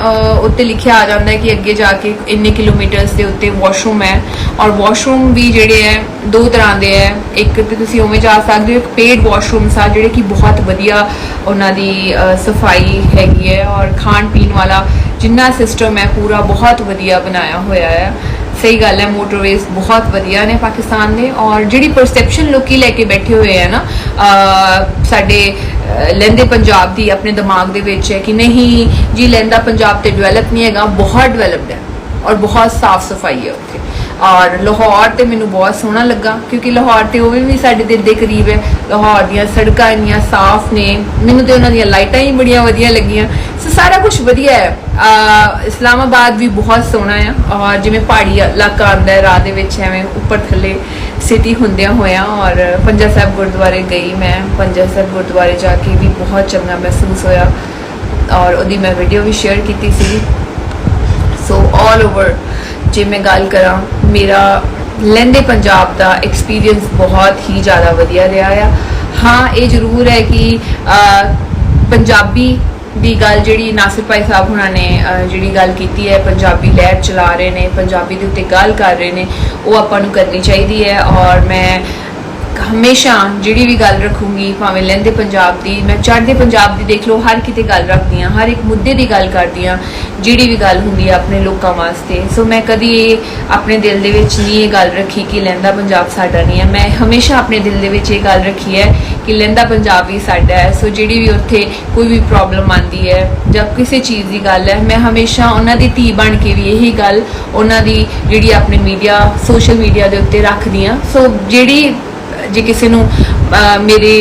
ਉੱਤੇ ਲਿਖਿਆ ਆ ਜਾਂਦਾ ਹੈ ਕਿ ਅੱਗੇ ਜਾ ਕੇ ਇੰਨੇ ਕਿਲੋਮੀਟਰਸ ਦੇ ਉੱਤੇ ਵਾਸ਼ਰੂਮ ਹੈ। ਔਰ ਵਾਸ਼ਰੂਮ ਵੀ ਜਿਹੜੇ ਹੈ, ਦੋ ਤਰ੍ਹਾਂ ਦੇ ਹੈ। ਇੱਕ ਤੇ ਤੁਸੀਂ ਉਵੇਂ ਜਾ ਸਕਦੇ ਹੋ, ਇੱਕ ਪੇਡ ਵਾਸ਼ਰੂਮਸ ਆ, ਜਿਹੜੇ ਕਿ ਬਹੁਤ ਵਧੀਆ ਉਹਨਾਂ ਦੀ ਸਫ਼ਾਈ ਹੈਗੀ ਹੈ। ਔਰ ਖਾਣ ਪੀਣ ਵਾਲਾ ਜਿੰਨਾ ਸਿਸਟਮ ਹੈ, ਪੂਰਾ ਬਹੁਤ ਵਧੀਆ ਬਣਾਇਆ ਹੋਇਆ ਹੈ। ਸਹੀ ਗੱਲ ਹੈ ਮੋਟਰਵੇਜ਼ ਬਹੁਤ ਵਧੀਆ ਨੇ ਪਾਕਿਸਤਾਨ ਦੇ ਔਰ ਜਿਹੜੀ ਪਰਸੈਪਸ਼ਨ ਲੋਕੀ ਲੈ ਕੇ ਬੈਠੇ ਹੋਏ ਆ ਨਾ ਸਾਡੇ, ਅਹ ਲਹਿੰਦੇ ਪੰਜਾਬ ਦੀ ਆਪਣੇ ਦਿਮਾਗ ਦੇ ਵਿੱਚ ਹੈ ਕਿ ਨਹੀਂ ਜੀ ਲਹਿੰਦਾ ਪੰਜਾਬ ਤੇ ਡਿਵੈਲਪ ਨਹੀਂ ਹੈਗਾ, ਬਹੁਤ ਡਿਵੈਲਪਡ ਹੈ ਔਰ ਬਹੁਤ ਸਾਫ਼ ਸਫ਼ਾਈ ਹੈ ਉੱਥੇ। ਔਰ ਲਾਹੌਰ ਤੇ ਮੈਨੂੰ ਬਹੁਤ ਸੋਹਣਾ ਲੱਗਾ, ਕਿਉਂਕਿ ਲਾਹੌਰ ਤੇ ਉਹ ਵੀ ਸਾਡੇ ਦਿਲ ਦੇ ਕਰੀਬ ਹੈ। ਲਾਹੌਰ ਦੀਆਂ ਸੜਕਾਂ ਇੰਨੀਆਂ ਸਾਫ਼ ਨੇ, ਮੈਨੂੰ ਤੇ ਉਹਨਾਂ ਦੀਆਂ ਲਾਈਟਾਂ ਹੀ ਬੜੀਆਂ ਵਧੀਆ ਲੱਗੀਆਂ। ਸੋ ਸਾਰਾ ਕੁਝ ਵਧੀਆ ਹੈ। ਇਸਲਾਮਾਬਾਦ ਵੀ ਬਹੁਤ ਸੋਹਣਾ ਹੈ ਔਰ ਜਿਵੇਂ ਪਹਾੜੀ ਇਲਾਕਾ ਆਉਂਦਾ ਹੈ, ਰਾਹ ਦੇ ਵਿੱਚ ਐਵੇਂ ਉੱਪਰ ਥੱਲੇ ਸਿਟੀ ਹੁੰਦਿਆਂ ਹੋਇਆਂ। ਔਰ ਪੰਜਾ ਸਾਹਿਬ ਗੁਰਦੁਆਰੇ ਗਈ ਮੈਂ। ਪੰਜਾ ਸਾਹਿਬ ਗੁਰਦੁਆਰੇ ਜਾ ਕੇ ਵੀ ਬਹੁਤ ਚੰਗਾ ਮਹਿਸੂਸ ਹੋਇਆ। ਔਰ ਉਹਦੀ ਮੈਂ ਵੀਡੀਓ ਵੀ ਸ਼ੇਅਰ ਕੀਤੀ ਸੀ ਸੋ ਆਲ ਓਵਰ ਜੇ ਮੈਂ ਗੱਲ ਕਰਾਂ, ਮੇਰਾ ਲਹਿੰਦੇ ਪੰਜਾਬ ਦਾ ਐਕਸਪੀਰੀਅੰਸ ਬਹੁਤ ਹੀ ਜ਼ਿਆਦਾ ਵਧੀਆ ਰਿਹਾ ਆ। ਹਾਂ, ਇਹ ਜ਼ਰੂਰ ਹੈ ਕਿ ਪੰਜਾਬੀ ਦੀ ਗੱਲ ਜਿਹੜੀ ਨਾਸਿਰ ਭਾਈ ਸਾਹਿਬ ਹੁਣਾਂ ਨੇ ਜਿਹੜੀ ਗੱਲ ਕੀਤੀ ਹੈ, ਪੰਜਾਬੀ ਲਹਿਰ ਚਲਾ ਰਹੇ ਨੇ, ਪੰਜਾਬੀ ਦੇ ਉੱਤੇ ਗੱਲ ਕਰ ਰਹੇ ਨੇ, ਉਹ ਆਪਾਂ ਨੂੰ ਕਰਨੀ ਚਾਹੀਦੀ ਹੈ ਔਰ ਮੈਂ ਹਮੇਸ਼ਾ ਜਿਹੜੀ ਵੀ ਗੱਲ ਰੱਖੂੰਗੀ, ਭਾਵੇਂ ਲਹਿੰਦੇ ਪੰਜਾਬ ਦੀ, ਮੈਂ ਚੜ੍ਹਦੇ ਪੰਜਾਬ ਦੀ ਦੇਖ ਲਓ, ਹਰ ਕਿਤੇ ਗੱਲ ਰੱਖਦੀ ਹਾਂ, ਹਰ ਇੱਕ ਮੁੱਦੇ ਦੀ ਗੱਲ ਕਰਦੀ ਹਾਂ, ਜਿਹੜੀ ਵੀ ਗੱਲ ਹੁੰਦੀ ਹੈ ਆਪਣੇ ਲੋਕਾਂ ਵਾਸਤੇ। ਸੋ ਮੈਂ ਕਦੀ ਇਹ ਆਪਣੇ ਦਿਲ ਦੇ ਵਿੱਚ ਨਹੀਂ ਇਹ ਗੱਲ ਰੱਖੀ ਕਿ ਲਹਿੰਦਾ ਪੰਜਾਬ ਸਾਡਾ ਨਹੀਂ ਹੈ। ਮੈਂ ਹਮੇਸ਼ਾ ਆਪਣੇ ਦਿਲ ਦੇ ਵਿੱਚ ਇਹ ਗੱਲ ਰੱਖੀ ਹੈ ਕਿ ਲਹਿੰਦਾ ਪੰਜਾਬ ਹੀ ਸਾਡਾ ਹੈ। ਸੋ ਜਿਹੜੀ ਵੀ ਉੱਥੇ ਕੋਈ ਵੀ ਪ੍ਰੋਬਲਮ ਆਂਦੀ ਹੈ ਜਾਂ ਕਿਸੇ ਚੀਜ਼ ਦੀ ਗੱਲ ਹੈ, ਮੈਂ ਹਮੇਸ਼ਾ ਉਹਨਾਂ ਦੀ ਧੀ ਬਣ ਕੇ ਵੀ ਇਹੀ ਗੱਲ ਉਹਨਾਂ ਦੀ ਜਿਹੜੀ ਆਪਣੇ ਮੀਡੀਆ ਸੋਸ਼ਲ ਮੀਡੀਆ ਦੇ ਉੱਤੇ ਰੱਖਦੀ ਹਾਂ। ਸੋ ਜਿਹੜੀ ਜੇ ਕਿਸੇ ਨੂੰ ਮੇਰੀ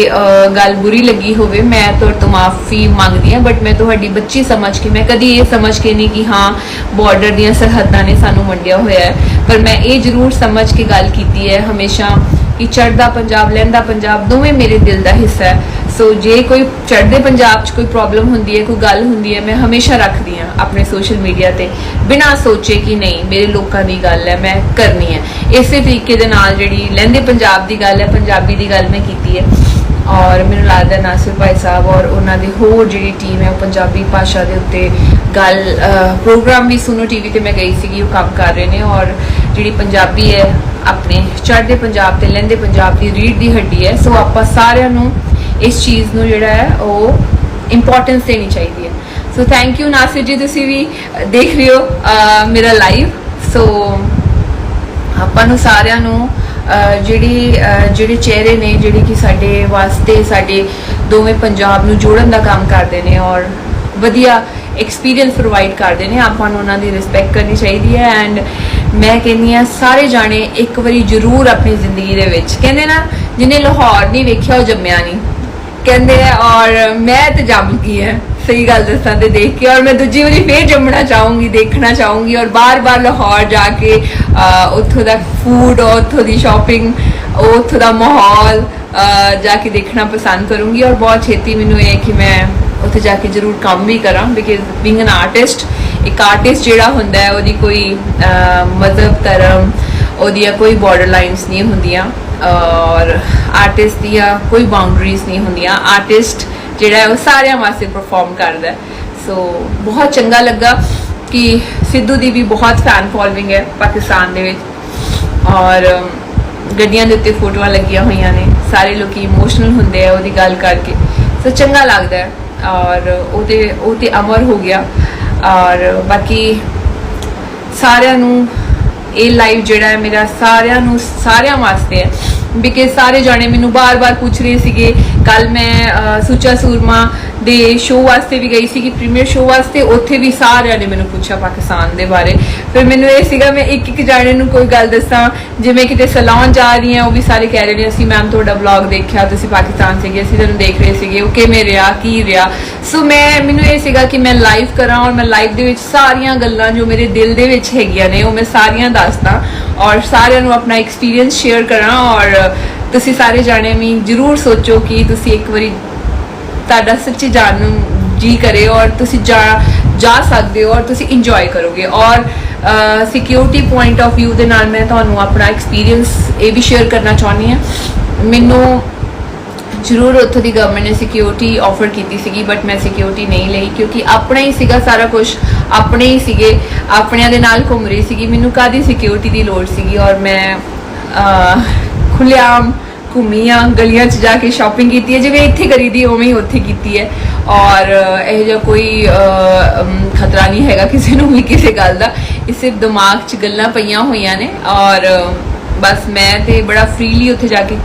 ਗੱਲ ਬੁਰੀ ਲੱਗੀ ਹੋਵੇ, ਮੈਂ ਤੁਹਾਡੇ ਤੋਂ ਮਾਫੀ ਮੰਗਦੀ ਹਾਂ ਬਟ ਮੈਂ ਤੁਹਾਡੀ ਬੱਚੀ ਸਮਝ ਕੇ, ਮੈਂ ਕਦੀ ਇਹ ਸਮਝ ਕੇ ਨਹੀਂ ਕਿ ਹਾਂ ਬਾਰਡਰ ਦੀਆਂ ਸਰਹੱਦਾਂ ਨੇ ਸਾਨੂੰ ਵੰਡਿਆ ਹੋਇਆ ਹੈ। ਪਰ ਮੈਂ ਇਹ ਜ਼ਰੂਰ ਸਮਝ ਕੇ ਗੱਲ ਕੀਤੀ ਹੈ, ਹਮੇਸ਼ਾ ਕਿ ਚੜ੍ਹਦਾ ਪੰਜਾਬ, ਲਹਿੰਦਾ ਪੰਜਾਬ ਦੋਵੇਂ ਮੇਰੇ ਦਿਲ ਦਾ ਹਿੱਸਾ ਹੈ। ਸੋ ਜੇ ਕੋਈ ਚੜ੍ਹਦੇ ਪੰਜਾਬ 'ਚ ਕੋਈ ਪ੍ਰੋਬਲਮ ਹੁੰਦੀ ਹੈ, ਕੋਈ ਗੱਲ ਹੁੰਦੀ ਹੈ, ਮੈਂ ਹਮੇਸ਼ਾ ਰੱਖਦੀ ਹਾਂ ਆਪਣੇ ਸੋਸ਼ਲ ਮੀਡੀਆ ਤੇ। ਬਿਨਾਂ ਸੋਚੇ ਕਿ ਨਹੀਂ, ਮੇਰੇ ਲੋਕਾਂ ਦੀ ਗੱਲ ਹੈ, ਮੈਂ ਕਰਨੀ ਹੈ। ਇਸੇ ਤਰੀਕੇ ਦੇ ਨਾਲ ਜਿਹੜੀ ਲਹਿੰਦੇ ਪੰਜਾਬ ਦੀ ਗੱਲ ਹੈ, ਪੰਜਾਬੀ ਦੀ ਗੱਲ ਮੈਂ ਕੀਤੀ ਹੈ। ਔਰ ਮੈਨੂੰ ਲੱਗਦਾ ਨਾਸਿਰ ਭਾਈ ਸਾਹਿਬ ਔਰ ਉਹਨਾਂ ਦੀ ਹੋਰ ਜਿਹੜੀ ਟੀਮ ਹੈ, ਉਹ ਪੰਜਾਬੀ ਭਾਸ਼ਾ ਦੇ ਉੱਤੇ ਗੱਲ ਪ੍ਰੋਗਰਾਮ ਵੀ ਸੁਨੋ ਟੀਵੀ ਤੇ ਮੈਂ ਗਈ ਸੀਗੀ, ਉਹ ਕੰਮ ਕਰ ਰਹੇ ਨੇ ਔਰ ਜਿਹੜੀ ਪੰਜਾਬੀ ਹੈ, ਆਪਣੇ ਚੜ੍ਹਦੇ ਪੰਜਾਬ ਤੇ ਲਹਿੰਦੇ ਪੰਜਾਬ ਦੀ ਰੀੜ ਦੀ ਹੱਡੀ ਹੈ, ਸੋ ਆਪਾਂ ਸਾਰਿਆਂ ਨੂੰ ਇਸ ਚੀਜ਼ ਨੂੰ ਜਿਹੜਾ ਹੈ, ਉਹ ਇੰਪੋਰਟੈਂਸ ਦੇਣੀ ਚਾਹੀਦੀ ਹੈ। ਸੋ ਥੈਂਕ ਯੂ ਨਾਸਿਰ ਜੀ, ਤੁਸੀਂ ਵੀ ਦੇਖ ਰਹੇ ਹੋ ਮੇਰਾ ਲਾਈਵ ਸੋ ਆਪਾਂ ਨੂੰ ਸਾਰਿਆਂ ਨੂੰ ਜਿਹੜੀ ਜਿਹੜੇ ਚਿਹਰੇ ਨੇ, ਜਿਹੜੇ ਕਿ ਸਾਡੇ ਵਾਸਤੇ ਸਾਡੇ ਦੋਵੇਂ ਪੰਜਾਬ ਨੂੰ ਜੋੜਨ ਦਾ ਕੰਮ ਕਰਦੇ ਨੇ ਔਰ ਵਧੀਆ ਐਕਸਪੀਰੀਅੰਸ ਪ੍ਰੋਵਾਈਡ ਕਰਦੇ ਨੇ, ਆਪਾਂ ਨੂੰ ਉਹਨਾਂ ਦੀ ਰਿਸਪੈਕਟ ਕਰਨੀ ਚਾਹੀਦੀ ਹੈ ਐਂਡ ਮੈਂ ਕਹਿੰਦੀ ਆ ਸਾਰੇ ਜਾਣੇ ਇੱਕ ਵਾਰੀ ਜ਼ਰੂਰ ਆਪਣੀ ਜ਼ਿੰਦਗੀ ਦੇ ਵਿੱਚ, ਕਹਿੰਦੇ ਨਾ ਜਿਹਨੇ ਲਾਹੌਰ ਨਹੀਂ ਵੇਖਿਆ, ਉਹ ਜੰਮਿਆ ਨਹੀਂ। ਕਹਿੰਦੇ ਆ, ਔਰ ਮੈਂ ਤੇ ਜੰਮ ਗਈ ਹਾਂ ਸਹੀ ਗੱਲ ਦੱਸਾਂ ਤੇ ਦੇਖ ਕੇ, ਔਰ ਮੈਂ ਦੂਜੀ ਵਾਰੀ ਫੇਰ ਜੰਮਣਾ ਚਾਹੂੰਗੀ, ਦੇਖਣਾ ਚਾਹੂੰਗੀ, ਔਰ ਬਾਰ-ਬਾਰ ਲਾਹੌਰ ਜਾ ਕੇ ਉੱਥੋਂ ਦਾ ਫੂਡ ਉੱਥੋਂ ਦੀ ਸ਼ਾਪਿੰਗ ਉੱਥੋਂ ਦਾ ਮਾਹੌਲ ਜਾ ਕੇ ਦੇਖਣਾ ਪਸੰਦ ਕਰੂੰਗੀ। ਔਰ ਬਹੁਤ ਛੇਤੀ ਮੈਨੂੰ ਇਹ ਹੈ ਕਿ ਮੈਂ ਉੱਥੇ ਜਾ ਕੇ ਜ਼ਰੂਰ ਕੰਮ ਵੀ ਕਰਾਂ ਬਿਕਾਜ਼ ਬੀਇੰਗ ਐਨ ਆਰਟਿਸਟ ਇੱਕ ਆਰਟਿਸਟ ਜਿਹੜਾ ਹੁੰਦਾ ਹੈ, ਉਹਦੀ ਕੋਈ ਮਜ਼ਹਬ, ਧਰਮ, ਉਹਦੀਆਂ ਕੋਈ ਬਾਰਡਰ ਲਾਈਨਸ ਨਹੀਂ ਹੁੰਦੀਆਂ। ਔਰ ਆਰਟਿਸਟ ਦੀਆਂ ਕੋਈ ਬਾਉਂਡਰੀਜ਼ ਨਹੀਂ ਹੁੰਦੀਆਂ। ਆਰਟਿਸਟ ਜਿਹੜਾ ਉਹ ਸਾਰਿਆਂ ਵਾਸਤੇ ਪਰਫਾਰਮ ਕਰਦਾ ਸੋ ਬਹੁਤ ਚੰਗਾ ਲੱਗਾ ਕਿ ਸਿੱਧੂ ਦੀ ਵੀ ਬਹੁਤ ਫੈਨ ਫੋਲੋਇੰਗ ਹੈ ਪਾਕਿਸਤਾਨ ਦੇ ਵਿੱਚ। ਔਰ ਗੱਡੀਆਂ ਦੇ ਉੱਤੇ ਫੋਟੋਆਂ ਲੱਗੀਆਂ ਹੋਈਆਂ ਨੇ। ਸਾਰੇ ਲੋਕੀ ਇਮੋਸ਼ਨਲ ਹੁੰਦੇ ਆ ਉਹਦੀ ਗੱਲ ਕਰਕੇ। ਸੋ ਚੰਗਾ ਲੱਗਦਾ ਹੈ। ਔਰ, ਉਹਦੇ, ਉਹ ਤੇ ਅਮਰ ਹੋ ਗਿਆ। ਔਰ, ਬਾਕੀ ਸਾਰਿਆਂ ਨੂੰ ਇਹ ਲਾਈਵ ਜਿਹੜਾ ਹੈ ਮੇਰਾ ਸਾਰਿਆਂ ਨੂੰ ਸਾਰਿਆਂ ਵਾਸਤੇ ਹੈ। ਬਿਕਾਜ਼ ਸਾਰੇ ਜਾਣੇ ਮੈਨੂੰ ਬਾਰ-ਬਾਰ ਪੁੱਛ ਰਹੇ ਸੀਗੇ ਕੱਲ ਮੈਂ ਸੁੱਚਾ ਸੂਰਮਾ ਦੇ ਸ਼ੋਅ ਵਾਸਤੇ ਵੀ ਗਈ ਸੀ ਕਿ ਪ੍ਰੀਮੀਅਰ ਸ਼ੋਅ ਵਾਸਤੇ। ਉੱਥੇ ਵੀ ਸਾਰਿਆਂ ਨੇ ਮੈਨੂੰ ਪੁੱਛਿਆ ਪਾਕਿਸਤਾਨ ਦੇ ਬਾਰੇ। ਫਿਰ ਮੈਨੂੰ ਇਹ ਸੀਗਾ, ਮੈਂ ਇੱਕ ਇੱਕ ਜਾਣੇ ਨੂੰ ਕੋਈ ਗੱਲ ਦੱਸਾਂ, ਜਿਵੇਂ ਕਿਤੇ ਸੈਲੂਨ ਜਾ ਰਹੀ ਹਾਂ ਉਹ ਵੀ ਸਾਰੇ ਕਹਿ ਰਹੇ ਨੇ, ਅਸੀਂ ਮੈਮ ਤੁਹਾਡਾ ਵਲੌਗ ਦੇਖਿਆ, ਤੁਸੀਂ ਪਾਕਿਸਤਾਨ ਸੀਗੇ, ਅਸੀਂ ਤੁਹਾਨੂੰ ਦੇਖ ਰਹੇ ਸੀਗੇ, ਉਹ ਕਿਵੇਂ ਰਿਹਾ, ਕੀ ਰਿਹਾ? ਸੋ ਮੈਂ, ਮੈਨੂੰ ਇਹ ਸੀਗਾ ਕਿ ਮੈਂ ਲਾਈਵ ਕਰਾਂ ਔਰ ਮੈਂ ਲਾਈਵ ਦੇ ਵਿੱਚ ਸਾਰੀਆਂ ਗੱਲਾਂ ਜੋ ਮੇਰੇ ਦਿਲ ਦੇ ਵਿੱਚ ਹੈਗੀਆਂ ਨੇ, ਉਹ ਮੈਂ ਸਾਰੀਆਂ ਦੱਸਦਾ ਔਰ ਸਾਰਿਆਂ ਨੂੰ ਆਪਣਾ ਐਕਸਪੀਰੀਅੰਸ ਸ਼ੇਅਰ ਕਰਾਂ ਔਰ ਤੁਸੀਂ ਸਾਰੇ ਜਾਣੇ ਵੀ ਜਰੂਰ ਸੋਚੋ ਕਿ ਤੁਸੀਂ ਇੱਕ ਵਾਰੀ ਤੁਹਾਡਾ ਸੱਚੀ ਜਾਣ ਨੂੰ ਜੀ ਕਰੇ ਔਰ ਤੁਸੀਂ ਜਾ ਜਾ ਸਕਦੇ ਹੋ ਔਰ ਤੁਸੀਂ ਇੰਜੋਏ ਕਰੋਗੇ ਔਰ ਸਿਕਿਉਰਿਟੀ ਪੁਆਇੰਟ ਆਫ View ਦੇ ਨਾਲ ਮੈਂ ਤੁਹਾਨੂੰ ਆਪਣਾ ਐਕਸਪੀਰੀਅੰਸ ਇਹ ਵੀ ਸ਼ੇਅਰ ਕਰਨਾ ਚਾਹੁੰਦੀ ਹਾਂ। ਮੈਨੂੰ ਜ਼ਰੂਰ ਉੱਥੋਂ ਦੀ ਗਵਰਨਮੈਂਟ ਨੇ ਸਿਕਿਉਰਿਟੀ ਆਫਰ ਕੀਤੀ ਸੀਗੀ ਬਟ ਮੈਂ ਸਿਕਿਉਰਿਟੀ ਨਹੀਂ ਲਈ ਕਿਉਂਕਿ ਆਪਣਾ ਹੀ ਸੀਗਾ ਸਾਰਾ ਕੁਝ ਆਪਣੇ ਹੀ ਸੀਗੇ, ਆਪਣਿਆਂ ਦੇ ਨਾਲ ਘੁੰਮ ਰਹੀ ਸੀਗੀ। ਮੈਨੂੰ ਕਾਦੀ ਸਿਕਿਉਰਿਟੀ ਦੀ ਲੋੜ ਸੀਗੀ ਔਰ ਮੈਂ ਅਹ, ਖੁੱਲ੍ਹੇਆਮ ਘੁੰਮੀ ਆ ਗਲੀਆਂ 'ਚ ਜਾ ਕੇ ਸ਼ਾਪਿੰਗ ਕੀਤੀ ਹੈ ਜਿਵੇਂ ਇੱਥੇ ਕਰੀਦੀ ਉਵੇਂ ਹੀ ਉੱਥੇ ਕੀਤੀ ਹੈ। ਔਰ ਅਹ, ਇਹ ਜਿਹਾ ਕੋਈ ਖਤਰਾ ਨਹੀਂ ਹੈਗਾ ਕਿਸੇ ਨੂੰ ਵੀ ਕਿਸੇ ਗੱਲ ਦਾ। ਇਹ ਸਿਰਫ ਦਿਮਾਗ 'ਚ ਗੱਲਾਂ ਪਈਆਂ ਹੋਈਆਂ ਨੇ ਔਰ ਬਸ ਮੈਂ ਤੇ ਬੜਾ ਫ੍ਰੀਲੀ ਉੱਥੇ ਜਾ ਕੇ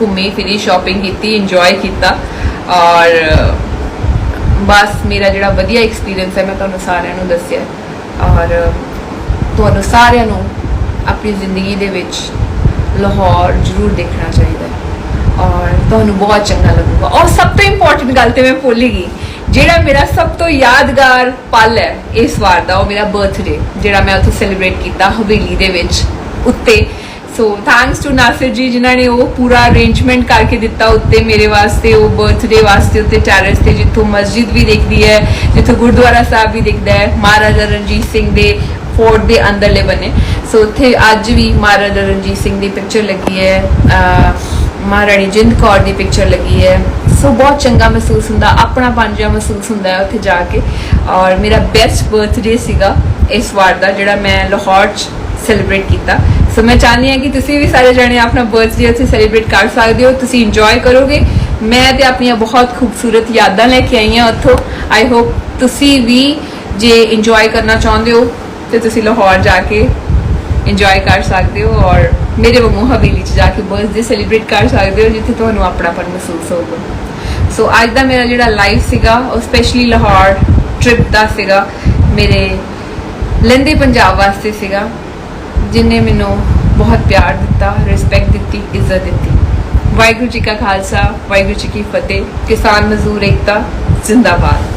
ਘੁੰਮੀ ਫਿਰੀ ਸ਼ਾਪਿੰਗ ਕੀਤੀ ਇੰਜੋਏ ਕੀਤਾ। ਔਰ ਬਸ ਮੇਰਾ ਜਿਹੜਾ ਵਧੀਆ ਐਕਸਪੀਰੀਅੰਸ ਹੈ ਮੈਂ ਤੁਹਾਨੂੰ ਸਾਰਿਆਂ ਨੂੰ ਦੱਸਿਆ। ਔਰ ਤੁਹਾਨੂੰ ਸਾਰਿਆਂ ਨੂੰ ਆਪਣੀ ਜ਼ਿੰਦਗੀ ਦੇ ਵਿੱਚ ਲਾਹੌਰ ਜ਼ਰੂਰ ਦੇਖਣਾ ਚਾਹੀਦਾ ਹੈ। ਔਰ ਤੁਹਾਨੂੰ ਬਹੁਤ ਚੰਗਾ ਲੱਗੂਗਾ। ਔਰ ਸਭ ਤੋਂ ਇੰਪੋਰਟੈਂਟ ਗੱਲ ਤੇ ਮੈਂ ਭੁੱਲ ਗਈ। ਜਿਹੜਾ ਮੇਰਾ ਸਭ ਤੋਂ ਯਾਦਗਾਰ ਪਲ ਹੈ ਇਸ ਵਾਰ ਦਾ, ਉਹ ਮੇਰਾ ਬਰਥਡੇ ਜਿਹੜਾ ਮੈਂ ਉੱਥੇ ਸੈਲੀਬ੍ਰੇਟ ਕੀਤਾ ਹਵੇਲੀ ਦੇ ਵਿੱਚ ਉੱਤੇ। ਸੋ ਥੈਂਕਸ ਟੂ ਨਾਸਿਰ ਜੀ ਜਿਨ੍ਹਾਂ ਨੇ ਉਹ ਪੂਰਾ ਅਰੇਂਜਮੈਂਟ ਕਰਕੇ ਦਿੱਤਾ ਉੱਤੇ ਮੇਰੇ ਵਾਸਤੇ, ਉਹ ਬਰਥਡੇ ਵਾਸਤੇ ਉੱਤੇ ਟੈਰੇਸ ਤੇ, ਜਿੱਥੋਂ ਮਸਜਿਦ ਵੀ ਦਿਖਦੀ ਹੈ, ਜਿੱਥੋਂ ਗੁਰਦੁਆਰਾ ਸਾਹਿਬ ਵੀ ਦਿਖਦਾ ਹੈ। ਮਹਾਰਾਜਾ ਰਣਜੀਤ ਸਿੰਘ ਦੇ ਫੋਰਟ ਦੇ ਅੰਦਰਲੇ ਬਣੇ ਸੋ ਉੱਥੇ ਅੱਜ ਵੀ ਮਹਾਰਾਜਾ ਰਣਜੀਤ ਸਿੰਘ ਦੀ ਪਿਕਚਰ ਲੱਗੀ ਹੈ ਮਹਾਰਾਣੀ ਜਿੰਦ ਕੌਰ ਦੀ ਪਿਕਚਰ ਲੱਗੀ ਹੈ। ਸੋ ਬਹੁਤ ਚੰਗਾ ਮਹਿਸੂਸ ਹੁੰਦਾ, ਆਪਣਾ ਜਿਹਾ ਮਹਿਸੂਸ ਹੁੰਦਾ ਹੈ ਉੱਥੇ ਜਾ ਕੇ। ਔਰ ਮੇਰਾ ਬੈਸਟ ਬਰਥਡੇ ਸੀਗਾ ਇਸ ਵਾਰ ਦਾ, ਜਿਹੜਾ ਮੈਂ ਲਾਹੌਰ 'ਚ ਸੈਲੀਬ੍ਰੇਟ ਕੀਤਾ। ਸੋ ਮੈਂ ਚਾਹੁੰਦੀ ਹਾਂ ਕਿ ਤੁਸੀਂ ਵੀ ਸਾਰੇ ਜਣੇ ਆਪਣਾ ਬਰਥਡੇ ਉੱਥੇ ਸੈਲੀਬ੍ਰੇਟ ਕਰ ਸਕਦੇ ਹੋ, ਤੁਸੀਂ ਇੰਜੋਏ ਕਰੋਗੇ। ਮੈਂ ਤੇ ਆਪਣੀਆਂ ਬਹੁਤ ਖੂਬਸੂਰਤ ਯਾਦਾਂ ਲੈ ਕੇ ਆਈ ਹਾਂ ਉੱਥੋਂ। ਆਈ ਹੋਪ ਤੁਸੀਂ ਵੀ ਜੇ ਇੰਜੋਏ ਕਰਨਾ ਚਾਹੁੰਦੇ ਹੋ, ਤੇ ਤੁਸੀਂ ਲਾਹੌਰ ਜਾ ਕੇ ਇੰਜੋਏ ਕਰ ਸਕਦੇ ਹੋ ਔਰ ਮੇਰੇ ਵਾਂਗੂ ਹਵੇਲੀ 'ਚ ਜਾ ਕੇ ਬਰਥਡੇ ਸੈਲੀਬ੍ਰੇਟ ਕਰ ਸਕਦੇ ਹੋ ਜਿੱਥੇ ਤੁਹਾਨੂੰ ਆਪਣਾਪਨ ਮਹਿਸੂਸ ਹੋਊਗਾ। ਸੋ ਅੱਜ ਦਾ ਮੇਰਾ ਜਿਹੜਾ ਲਾਈਫ ਸੀਗਾ, ਉਹ ਸਪੈਸ਼ਲੀ ਲਾਹੌਰ ਟ੍ਰਿਪ ਦਾ ਸੀਗਾ। ਮੇਰੇ ਲੰਦੇ ਪੰਜਾਬ ਵਾਸਤੇ ਸੀਗਾ ਜਿਨੇ ਮੈਨੂੰ ਬਹੁਤ ਪਿਆਰ ਦਿੱਤਾ ਰਿਸਪੈਕਟ ਦਿੱਤੀ, ਇੱਜ਼ਤ ਦਿੱਤੀ। ਵਾਹਿਗੁਰੂ ਜੀ ਕਾ ਖਾਲਸਾ, ਵਾਹਿਗੁਰੂ ਜੀ ਕੀ ਫਤਿਹ। ਕਿਸਾਨ ਮਜ਼ਦੂਰ ਏਕਤਾ, ਜ਼ਿੰਦਾਬਾਦ।